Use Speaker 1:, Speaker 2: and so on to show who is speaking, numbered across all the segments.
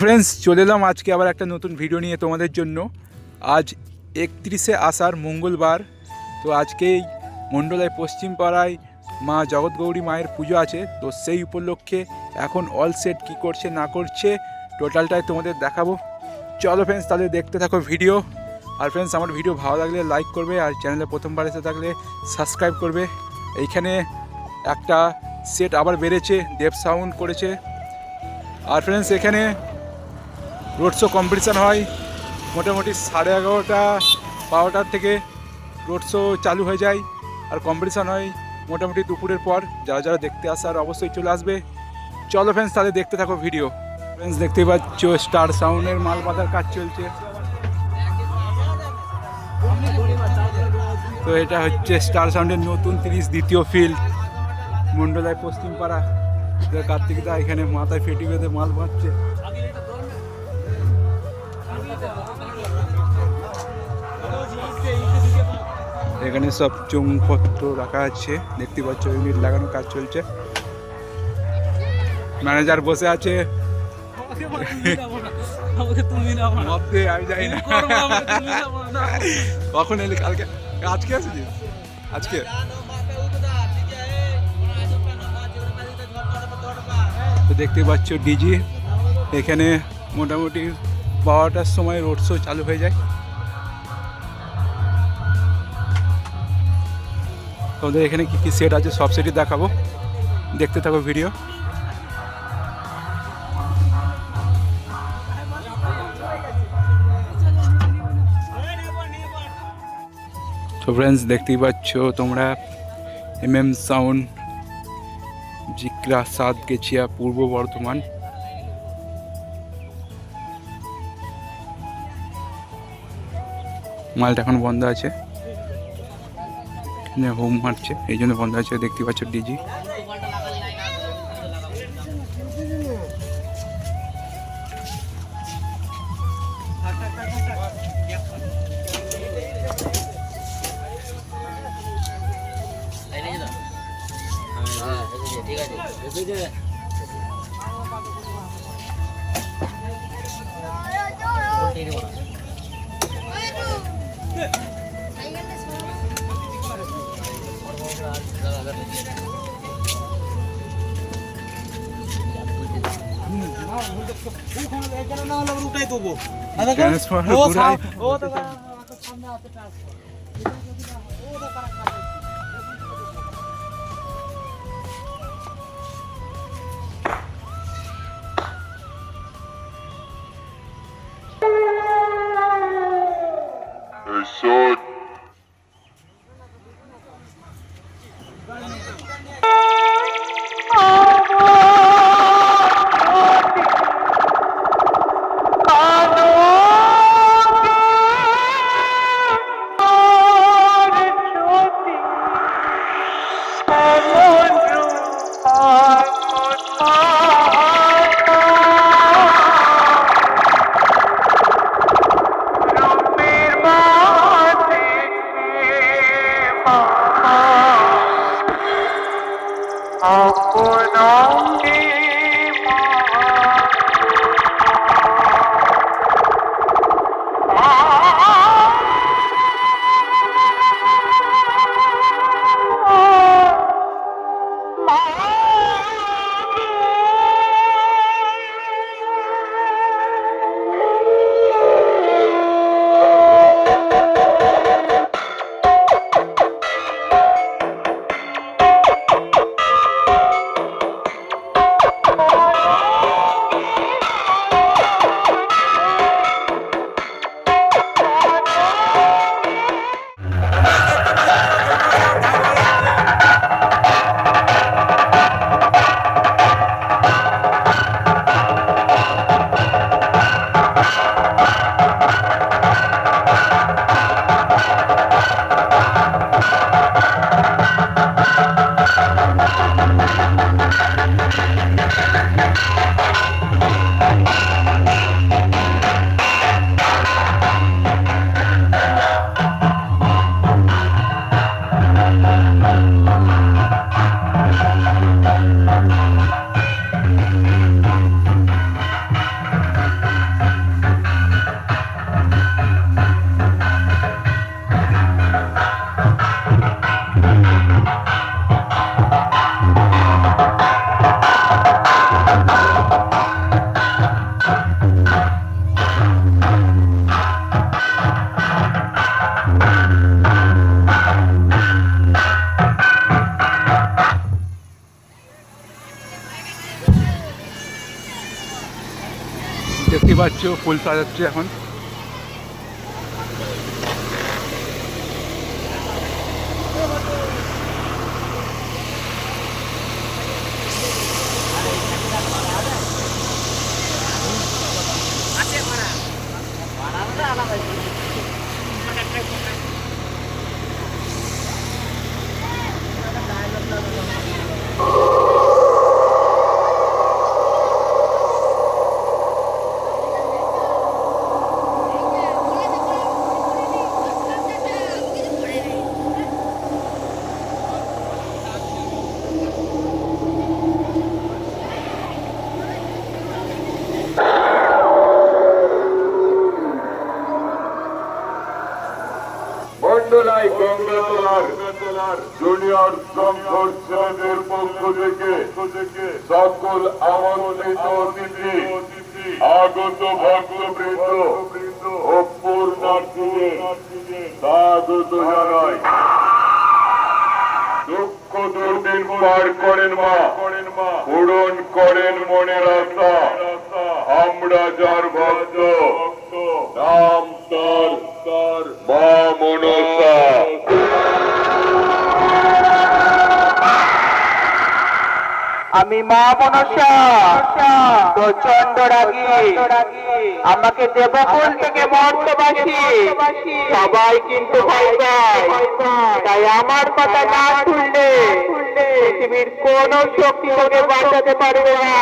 Speaker 1: Friends চলে এলাম আজকে আবার একটা নতুন ভিডিও নিয়ে তোমাদের জন্য। আজ একত্রিশে আষাঢ় মঙ্গলবার। তো আজকেই মণ্ডলায় পশ্চিম পাড়ায় মা জগৎগৌরী মায়ের পুজো আছে। তো সেই উপলক্ষে এখন অল সেট কী করছে, না করছে টোটালটাই তোমাদের দেখাবো। চলো ফ্রেন্ডস তাহলে দেখতে থাকো ভিডিও আর ফ্রেন্ডস আমার ভিডিও ভালো লাগলে লাইক করবে আর চ্যানেলে প্রথমবার এসে থাকলে সাবস্ক্রাইব করবে। এইখানে একটা সেট আবার বেড়েছে, দেব সাউন্ড করেছে। আর ফ্রেন্ডস এখানে রোড শো কম্পিটিশান হয়। মোটামুটি সাড়ে এগারোটা, বারোটার থেকে রোড শো চালু হয়ে যায়। আর কম্পিটিশান হয় মোটামুটি দুপুরের পর। যারা যারা দেখতে আসে আর অবশ্যই চলে আসবে। চলো ফ্রেন্ডস তাহলে দেখতে থাকো ভিডিও ফ্রেন্ডস দেখতে পাচ্ছ স্টার সাউন্ডের মাল বাঁধার কাজ চলছে। তো এটা হচ্ছে স্টার সাউন্ডের নতুন তিরিশ, দ্বিতীয় ফিল্ড মন্ডলায় পশ্চিমপাড়া। কার্তিক দা এখানে মাথায় ফেটি বেঁধে মাল বাঁধছে। এখানে সব চুংপত্র রাখা আছে। দেখতে পাচ্ছ ইউনিট লাগানো কাজ চলছে। ম্যানেজার বসে আছে। আমি যাই না। কখন এলি? কালকে? আজকে আসিস আজকে? তো দেখতে পাচ্ছ ডিজি। এখানে মোটামুটি বারোটার সময় রোড শো চালু হয়ে যায়। তোমাদের এখানে কী কী সেট আছে, সব সেটই দেখাবো। দেখতে থাকো ভিডিও তো ফ্রেন্ডস দেখতেই পাচ্ছ তোমরা এম এম সাউন্ড জিক্রা সাত গেছিয়া পূর্ব বর্ধমান। মালটা এখন বন্ধ আছে। হোম মারছে এই জন্য বন্ধ আছে দেখতে পাচ্ছ ডিজি
Speaker 2: ঠিক উঠাই দেবো। ও তো সামনে আছে
Speaker 1: ফুল সাজাচ্ছে এখন।
Speaker 3: অতিথি, আগত ভক্তবৃন্দ স্বাগত জানাই। দুঃখ দুর্দিন পার করেন মা, পূরণ করেন মনের আশা। আমরা যার ভক্ত, নাম তার। মা মনসা।
Speaker 4: আমি মা মনসা। প্রচণ্ড রাগী। আমাকে দেবকুল থেকে মর্তবাসী। সবাই কিন্তু ভয় পায়। তাই আমার কথা না শুনলে পৃথিবীর কোন শক্তি তোকে বাঁচাতে পারবে না।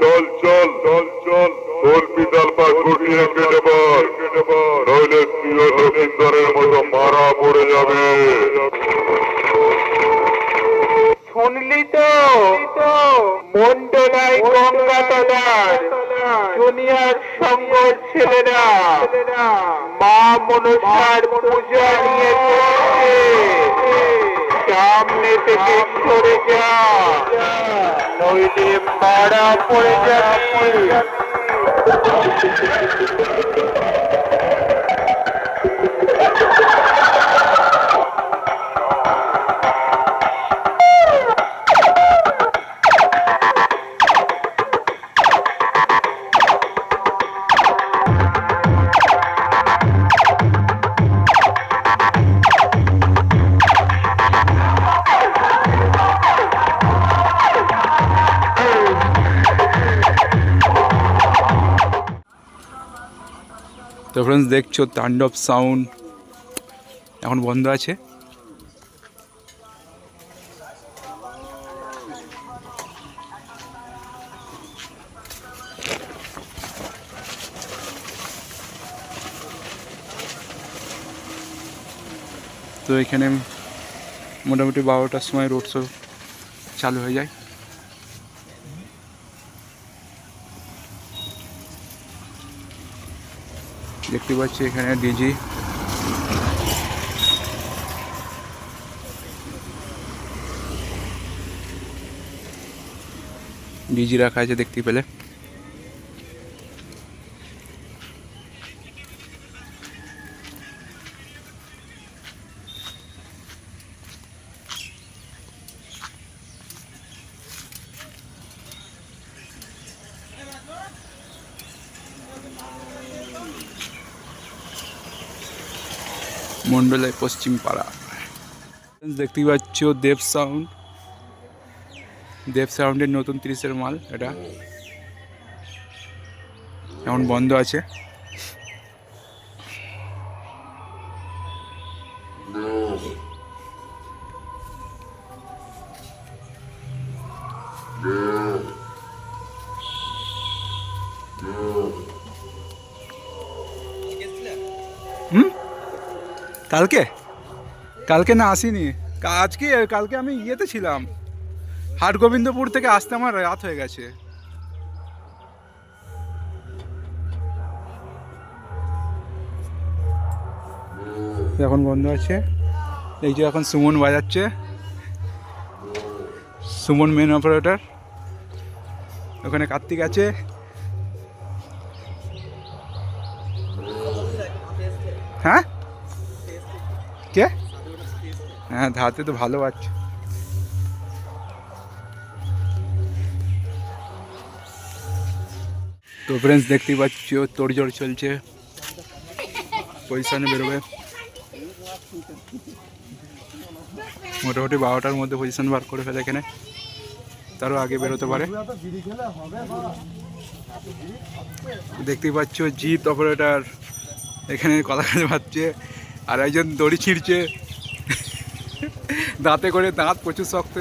Speaker 3: চল চল চল চল। তোর পিতাল পা গুটিয়ে কেটে বল নইলে তুইও লক্ষিন্দরের মতো
Speaker 4: মনসার পূজা নিয়ে চলছে। সামনে থেকে সরে যা। নইলে মারা পড়ে যাবে।
Speaker 1: তো ফ্রেন্ডস দেখছ তাণ্ডব সাউন্ড এখন বন্ধ আছে। তো এখানে মোটামুটি বারোটার সময় রোড শো চালু হয়ে যায়। দেখতে পাচ্ছি এখানে ডিজি ডিজি রাখা আছে দেখতে পেলে। মন্ডলায় পশ্চিম পাড়া। দেখতেই পাচ্ছ দেব সাউন্ড দেব সাউন্ডের নতুন তিরিশের মাল এটা। এখন বন্ধ আছে। কালকে? কালকে না আসিনি। আজকে কালকে আমি ইয়েতে ছিলাম। হাট গোবিন্দপুর থেকে আসতে আমার রাত হয়ে গেছে। এখন বন্ধ আছে। এই যে এখন সুমন বাজাচ্ছে। সুমন মেন অপারেটর ওখানে কার্তিক আছে। হ্যাঁ? কে? হ্যাঁ ধাতে তো ভালো বাচ্চা তো ফ্রেন্ডস দেখতেই পাচ্ছ তোড়জোড় চলছে। পজিশনে বেরোবে। মোটামুটি বারোটার মধ্যে পজিশন বার করে ফেলে এখানে। তারও আগে বেরোতে পারে। দেখতেই পাচ্ছ জিত অপারেটার এখানে কথা কাজে পাচ্ছে আর একজন দড়ি ছিঁড়ছে। দাঁতে করে দাঁত প্রচুর শক্ত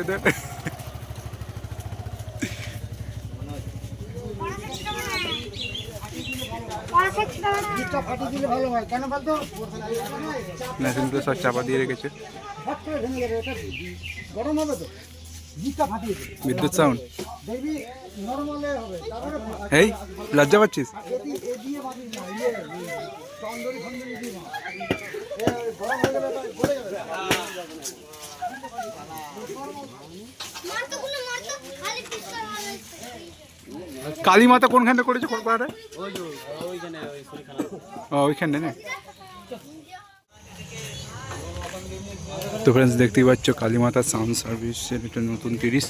Speaker 1: মেশিনগুলো সব চাপা দিয়ে রেখেছে।
Speaker 5: এটা
Speaker 1: বিদ্যুৎ সাউন্ড লজ্জা পাচ্ছিস? কালী মাতা কোনখানে করেছে কোন পাহাড়ে
Speaker 2: ওইখানে
Speaker 1: না? তো ফ্রেন্ডস দেখতেই পাচ্ছ, কালী মাতা সাউন্ড সার্ভিসের একটা নতুন তিরিশ।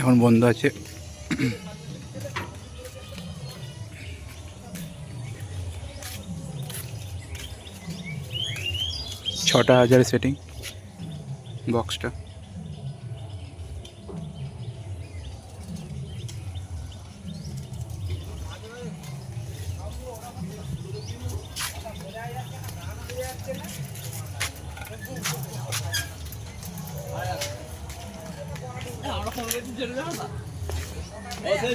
Speaker 1: এখন বন্ধ আছে। ছটা হাজার সেটিং বক্সটা
Speaker 2: ও সেই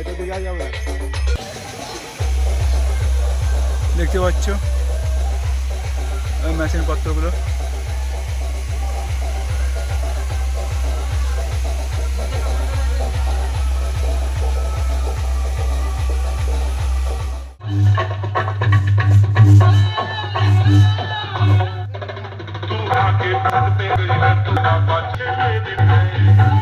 Speaker 1: এটা দেখা যাবে না। দেখতে পাচ্ছ? মেশিন পত্রগুলো।
Speaker 3: Thank you.